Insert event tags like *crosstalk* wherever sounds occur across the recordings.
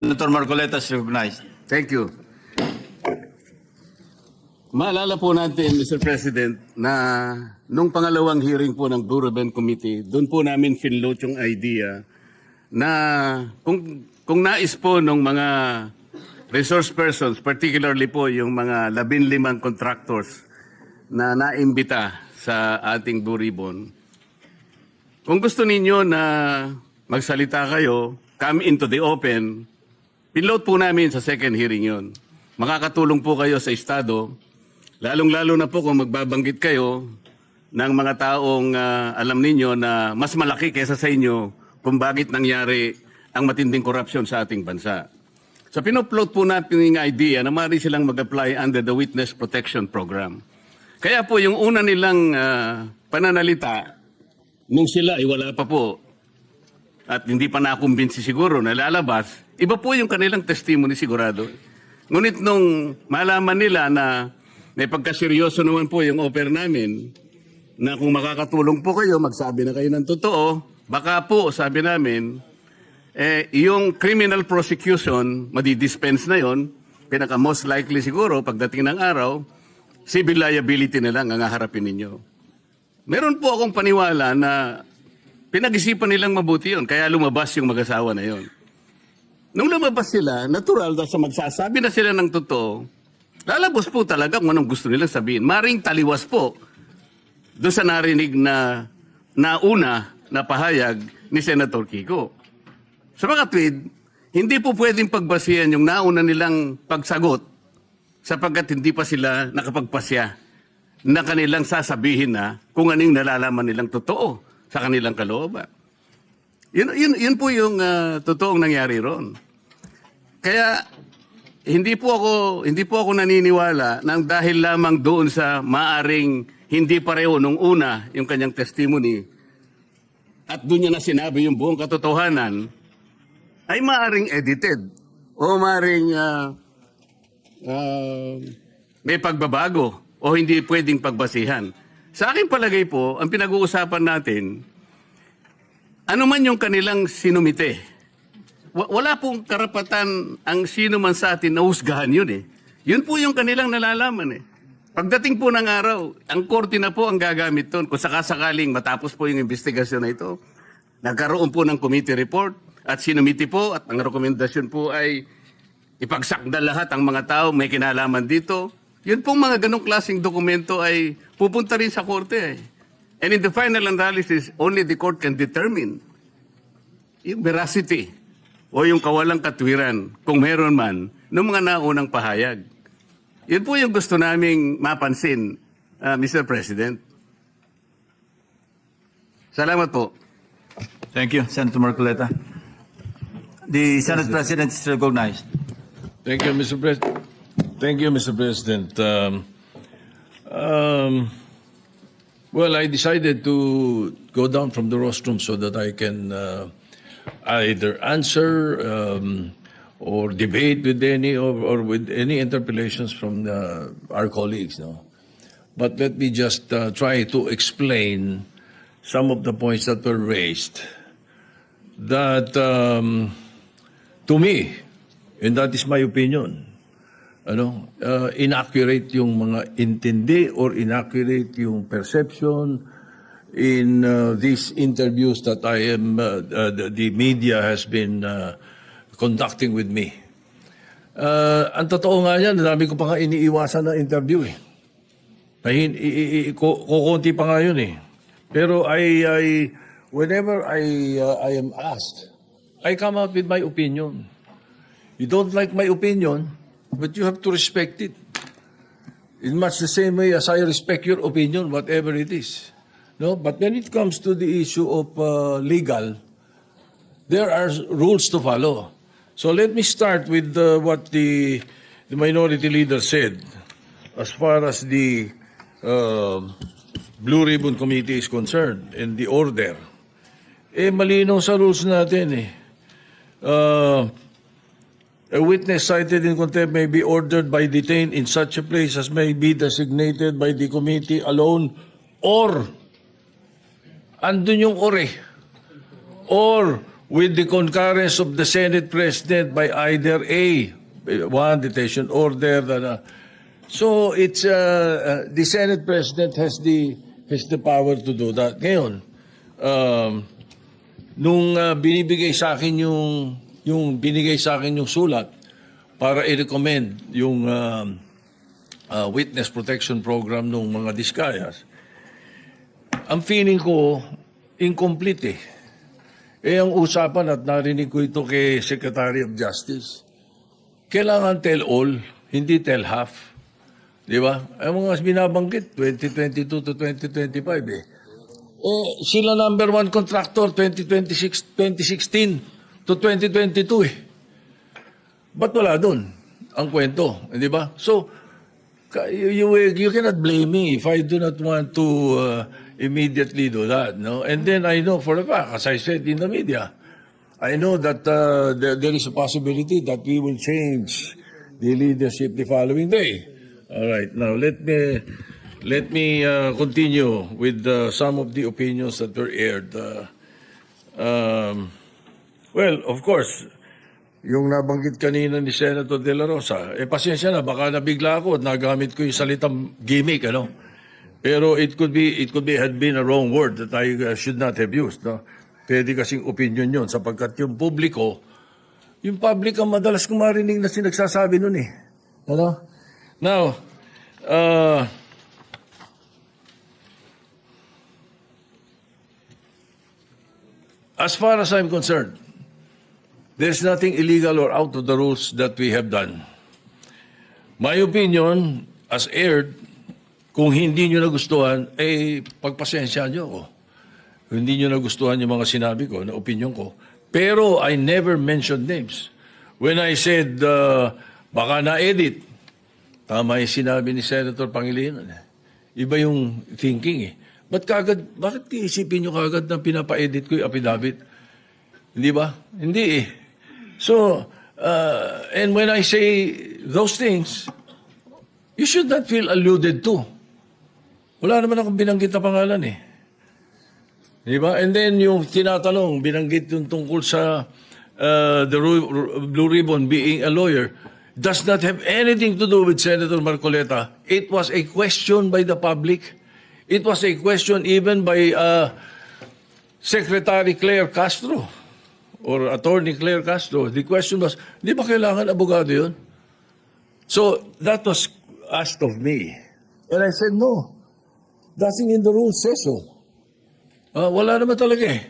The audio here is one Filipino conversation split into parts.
Senator Marcoleta is recognized. Thank you. Maalala po natin, Mr. President, na nung pangalawang hearing po ng Bureau Ben Committee, doon po namin finload yung idea na kung, kung nais po ng mga resource persons, particularly po yung mga labinlimang contractors na naimbita sa ating Buribon, kung gusto ninyo na magsalita kayo, come into the open, pinload po namin sa second hearing yon. Makakatulong po kayo sa Estado, lalong-lalo na po kung magbabanggit kayo ng mga taong ah, alam ninyo na mas malaki kaysa sa inyo kung bakit nangyari ang matinding korupsyon sa ating bansa. So pinupload po natin yung idea na maaari silang mag-apply under the Witness Protection Program. Kaya po yung una nilang ah, pananalita, nung sila ay wala pa po at hindi pa nakumbinsi siguro na lalabas, iba po yung kanilang testimony sigurado. Ngunit nung malaman nila na may pagkaseryoso naman po yung offer namin, na kung makakatulong po kayo, magsabi na kayo ng totoo, baka po, sabi namin, eh, yung criminal prosecution, madidispense na yon, pinaka most likely siguro, pagdating ng araw, civil liability na lang ang haharapin ninyo. Meron po akong paniwala na pinag-isipan nilang mabuti yon, kaya lumabas yung mag-asawa na yon. Nung lumabas sila, natural na sa magsasabi na sila ng totoo, lalabas po talaga kung anong gusto nilang sabihin. Maring taliwas po doon sa narinig na nauna na pahayag ni Senator Kiko. Sa mga tweet, hindi po pwedeng pagbasihan yung nauna nilang pagsagot sapagkat hindi pa sila nakapagpasya na kanilang sasabihin na kung anong nalalaman nilang totoo sa kanilang kalooban. Yun, yun, yun po yung ah, totoong nangyari ron. Kaya hindi po ako hindi po ako naniniwala nang dahil lamang doon sa maaring hindi pareho nung una yung kanyang testimony at doon niya na sinabi yung buong katotohanan ay maaring edited o maaring ah, ah, may pagbabago o hindi pwedeng pagbasihan. Sa aking palagay po, ang pinag-uusapan natin, ano man yung kanilang sinumite, wa- wala pong karapatan ang sino man sa atin na husgahan yun eh. Yun po yung kanilang nalalaman eh. Pagdating po ng araw, ang korte na po ang gagamit doon. Kung sakasakaling matapos po yung investigasyon na ito, nagkaroon po ng committee report at sinumiti po at ang rekomendasyon po ay ipagsakda lahat ang mga tao may kinalaman dito. Yun pong mga ganong klaseng dokumento ay pupunta rin sa korte eh. And in the final analysis, only the court can determine yung veracity o yung kawalang katwiran, kung meron man, ng mga naunang pahayag. Yun po yung gusto naming mapansin, ah, Mr. President. Salamat po. Thank you, Senator Marcoleta. The Senate President is recognized. Thank you, Mr. President. Thank you, Mr. President. Um, um, well, I decided to go down from the rostrum so that I can uh, either answer um, or debate with any or, or with any interpellations from uh, our colleagues. No, but let me just uh, try to explain some of the points that were raised. That um, to me, and that is my opinion, ano, uh, inaccurate yung mga intindi or inaccurate yung perception in uh, these interviews that I am, uh, uh, the, the media has been uh, conducting with me. Uh, ang totoo nga yan, dami ko pa nga iniiwasan na interview eh. Mahin, i, i, i, kukunti pa nga yun eh. Pero I, I whenever I, uh, I am asked, I come out with my opinion. You don't like my opinion, but you have to respect it. In much the same way as I respect your opinion, whatever it is. No, but when it comes to the issue of uh, legal, there are rules to follow. So let me start with uh, what the, the minority leader said as far as the uh, Blue Ribbon Committee is concerned and the order. Eh, malinaw sa rules natin eh. Uh, a witness cited in contempt may be ordered by detained in such a place as may be designated by the committee alone or andun yung or eh. Or with the concurrence of the Senate President by either A, one detention order, da. so it's uh, uh, the Senate President has the has the power to do that. Ngayon, um, nung uh, binibigay sa akin yung yung binigay sa akin yung sulat para i-recommend yung um, uh, witness protection program ng mga diskayas, ang feeling ko, incomplete eh. Eh, ang usapan at narinig ko ito kay Secretary of Justice, kailangan tell all, hindi tell half. Di ba? Ang mga binabanggit, 2022 to 2025 eh. Eh, sila number one contractor 2026, 2016 to 2022 eh. Ba't wala doon ang kwento? Di ba? So, you, you cannot blame me if I do not want to uh, immediately do that. No? And then I know for a fact, as I said in the media, I know that uh, there, there is a possibility that we will change the leadership the following day. All right. Now let me let me uh, continue with uh, some of the opinions that were aired. Uh, um, well, of course, yung nabanggit kanina ni Senator De La Rosa, eh pasensya na, baka nabigla ako at nagamit ko yung salitang gimmick, ano? Pero it could be, it could be, had been a wrong word that I uh, should not have used, no? Pwede kasing opinion yun, sapagkat yung publiko, yung public ang madalas kong marinig na sinagsasabi nun eh. Ano? Now, uh, as far as I'm concerned, there's nothing illegal or out of the rules that we have done. My opinion, as aired, kung hindi nyo nagustuhan, eh, pagpasensya nyo ako. Hindi nyo nagustuhan yung mga sinabi ko, na opinion ko. Pero I never mentioned names. When I said, uh, baka na-edit, tama yung sinabi ni Senator Pangilinan. eh. Iba yung thinking eh. Ba't kagad, bakit isipin nyo kagad na pinapa-edit ko yung affidavit? Hindi ba? Hindi eh. So, uh, and when I say those things, you should not feel alluded to. Wala naman akong binanggit na pangalan eh. Di ba? And then yung tinatanong, binanggit yung tungkol sa uh, the Blue Ribbon being a lawyer, does not have anything to do with Senator Marcoleta. It was a question by the public. It was a question even by uh, Secretary Claire Castro or Attorney Claire Castro. The question was, di ba kailangan abogado yun? So that was asked of me. And I said, no. Nothing in the rules says so. Ah, wala naman talaga eh.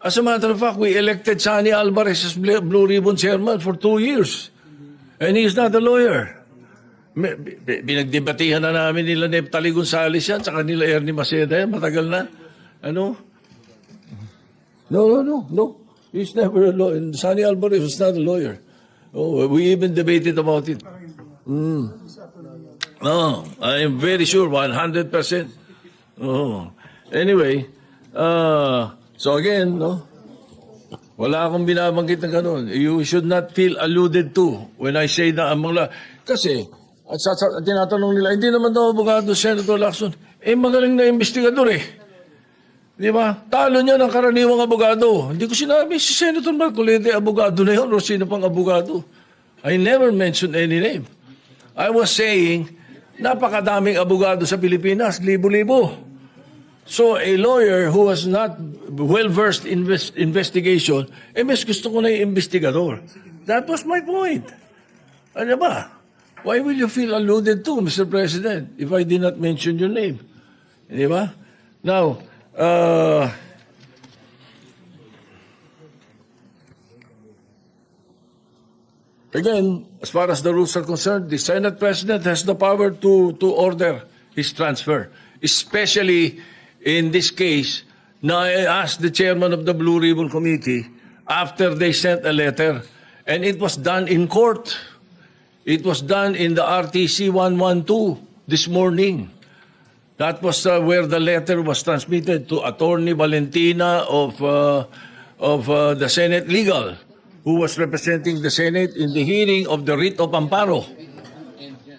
As a matter of fact, we elected Sani Alvarez as Bl- Blue Ribbon Chairman for two years. And he's not a lawyer. Binagdebatihan na namin nila Neptali Gonzales yan, sa kanila Ernie Maceda yan, matagal na. Ano? No, no, no, no. He's never a lawyer. Sani Alvarez was not a lawyer. Oh, we even debated about it. Mm. No, I am very sure, 100%. Oh. Anyway, uh, so again, no, wala akong binabanggit na ganun. You should not feel alluded to when I say na ang mga... Kasi, at sa, sa, tinatanong nila, hindi naman daw abogado Senator Lacson. Eh, magaling na investigador eh. Di ba? Talo niya ng karaniwang abogado. Hindi ko sinabi, si Senator Marcolete, abogado na yun, o sino pang abogado. I never mentioned any name. I was saying, napakadaming abogado sa Pilipinas, libo-libo. So a lawyer who was not well-versed in invest- investigation, eh mas gusto ko na yung investigador. That was my point. Ano ba? Why will you feel alluded to, Mr. President, if I did not mention your name? Di ba? Now, uh, Again, as far as the rules are concerned, the Senate President has the power to, to order his transfer. Especially in this case, na I asked the chairman of the Blue Ribbon Committee after they sent a letter, and it was done in court. It was done in the RTC 112 this morning. That was uh, where the letter was transmitted to Attorney Valentina of uh, of uh, the Senate Legal, who was representing the Senate in the hearing of the writ of amparo.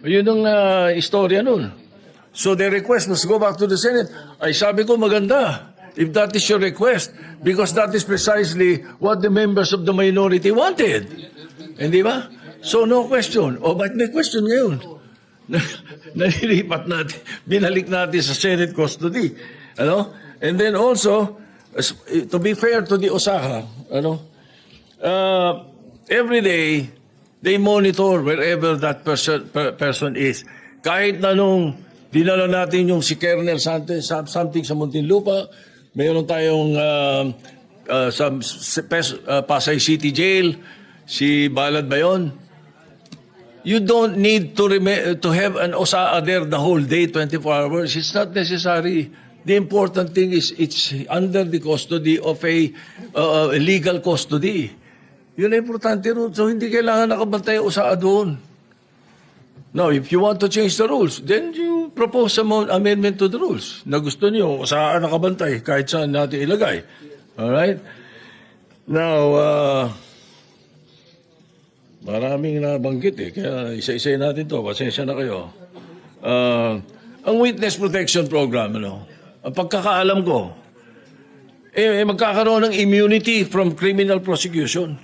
Yun ang uh, istorya nun. So the request was go back to the Senate. Ay sabi ko maganda. if that is your request, because that is precisely what the members of the minority wanted. Hindi ba? So no question. O ba't may question ngayon? *laughs* Nalilipat natin, binalik natin sa Senate custody. Ano? And then also, to be fair to the Osaka, ano? Uh, every day, they monitor wherever that person, per- person is. Kahit na nung dinala natin yung si Colonel Santos, some- something sa Muntinlupa, mayroon tayong uh, uh, sa uh, Pasay City Jail, si Balad ba yun? You don't need to to have an OSAA there the whole day, 24 hours. It's not necessary. The important thing is it's under the custody of a uh, legal custody. Yun ang importante ron. So hindi kailangan nakabantay OSAA doon. Now, if you want to change the rules, then you propose some amendment to the rules na gusto niyo OSAA nakabantay kahit saan natin ilagay. Alright? Now, uh, Maraming nabanggit eh. Kaya isa-isa natin to. Pasensya na kayo. Ah, ang Witness Protection Program, ano, ang pagkakaalam ko, eh, eh, magkakaroon ng immunity from criminal prosecution.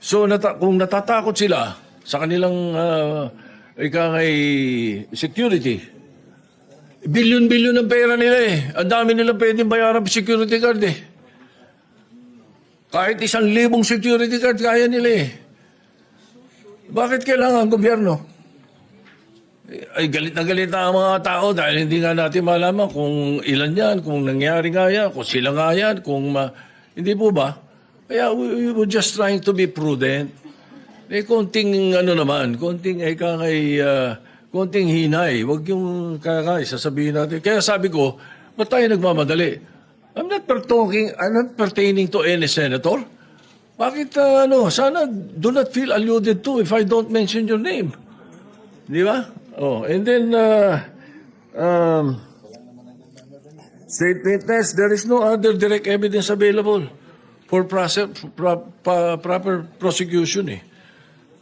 So, nata- kung natatakot sila sa kanilang uh, ika ngay security, bilyon-bilyon ng pera nila eh. Ang dami nilang pwedeng bayaran security guard eh. Kahit isang libong security guard, kaya nila eh. Bakit kailangan ang gobyerno? Ay galit na galit na ang mga tao dahil hindi nga natin malaman kung ilan yan, kung nangyari nga yan, kung sila nga yan, kung ma... Hindi po ba? Kaya we, we were just trying to be prudent. Eh, konting ano naman, konting ay kangay, uh, konting hinay. Huwag yung kakay, sasabihin natin. Kaya sabi ko, ba't tayo nagmamadali? I'm not talking, I'm not pertaining to any senator. Bakit, uh, ano, sana do not feel alluded to if I don't mention your name. Di ba? Oh, and then, uh, um, state witness, there is no other direct evidence available for process, pro, pa- proper prosecution eh.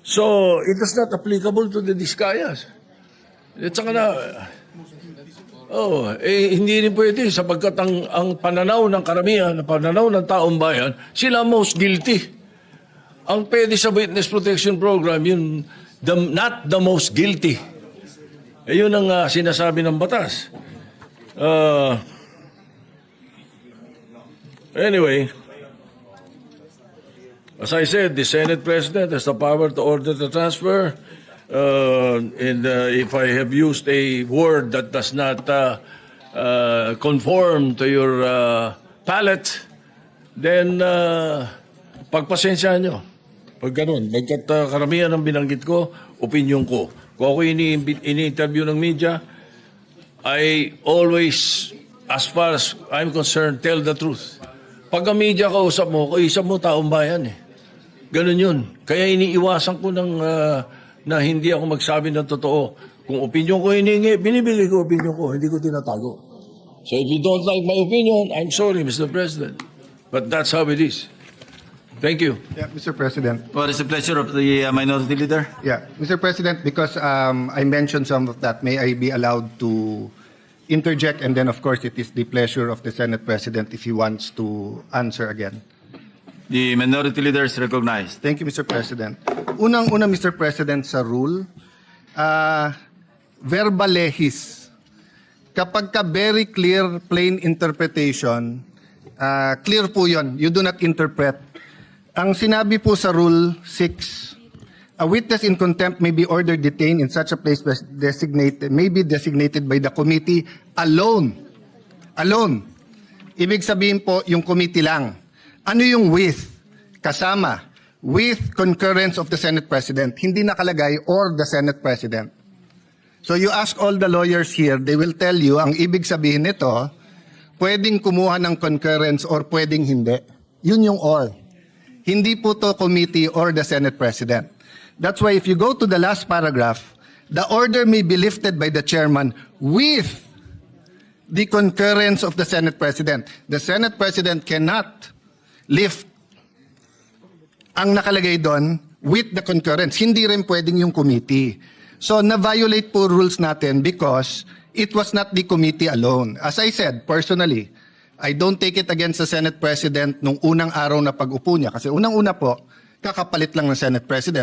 So, it is not applicable to the Discayas. At saka na, oh, eh, hindi rin pwede sapagkat ang, ang pananaw ng karamihan, ang pananaw ng taong bayan, sila most guilty. Ang pwede sa witness protection program, yun, the, not the most guilty. Eh, yun ang ah, sinasabi ng batas. Uh, anyway, as I said, the Senate President has the power to order the transfer. Uh, and uh, if I have used a word that does not uh, uh, conform to your uh, palate, then uh, pagpasensyahan nyo. Pag ganun, bagkat uh, karamihan ng binanggit ko, opinion ko. Kung ako ini- ini-interview ng media, I always, as far as I'm concerned, tell the truth. Pag ang media kausap mo, kausap mo taong bayan eh. Ganun yun. Kaya iniiwasan ko ng, ah, na hindi ako magsabi ng totoo. Kung opinion ko hiningi, binibigay ko opinion ko, hindi ko tinatago. So if you don't like my opinion, I'm sorry, Mr. President. But that's how it is. Thank you. Yeah, Mr. President. What is the pleasure of the uh, minority leader? Yeah, Mr. President, because um, I mentioned some of that, may I be allowed to interject? And then, of course, it is the pleasure of the Senate President if he wants to answer again. The minority leader is recognized. Thank you, Mr. President. Unang-una, Mr. President, sa rule, uh, verbal lehis. Kapag ka very clear, plain interpretation, uh, clear po yon. You do not interpret. Ang sinabi po sa Rule 6, a witness in contempt may be ordered detained in such a place designated, may be designated by the committee alone. Alone. Ibig sabihin po, yung committee lang. Ano yung with? Kasama. With concurrence of the Senate President. Hindi nakalagay or the Senate President. So you ask all the lawyers here, they will tell you, ang ibig sabihin nito, pwedeng kumuha ng concurrence or pwedeng hindi. Yun yung or. Hindi po to committee or the Senate President. That's why if you go to the last paragraph, the order may be lifted by the chairman with the concurrence of the Senate President. The Senate President cannot lift ang nakalagay doon with the concurrence. Hindi rin pwedeng yung committee. So, na-violate po rules natin because it was not the committee alone. As I said, personally, I don't take it against the Senate President nung unang araw na pag-upo niya. Kasi unang-una po, kakapalit lang ng Senate President.